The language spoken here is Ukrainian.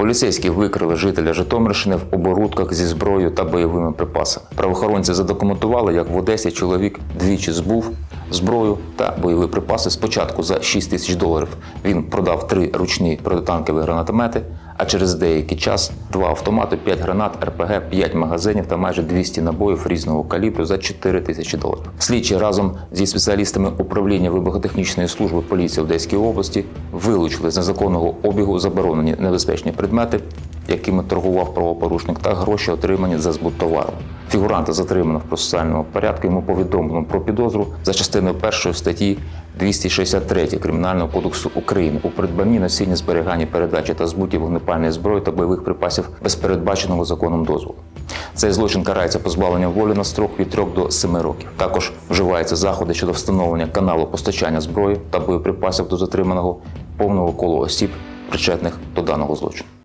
Поліцейські викрили жителя Житомирщини в оборудках зі зброєю та бойовими припасами. Правоохоронці задокументували, як в Одесі чоловік двічі збув зброю та бойові припаси. Спочатку за 6 тисяч доларів він продав три ручні протитанкові гранатомети, а через деякий час два автомати, 5 гранат, РПГ, 5 магазинів та майже 200 набоїв різного калібру за 4 тисячі доларів. Слідчі разом зі спеціалістами управління вибухотехнічної служби поліції Одеської області вилучили з незаконного обігу заборонені небезпечні предмети, якими торгував правопорушник, та гроші отримані за збут товару. Фігуранта затримано в процесуальному порядку. Йому повідомлено про підозру за частиною першої статті 263 Кримінального кодексу України у придбанні носінні зберіганні передачі та збуті вогнепальної зброї та бойових припасів без передбаченого законом дозволу. Цей злочин карається позбавленням волі на строк від 3 до 7 років. Також вживаються заходи щодо встановлення каналу постачання зброї та боєприпасів до затриманого повного колу осіб, причетних до даного злочину.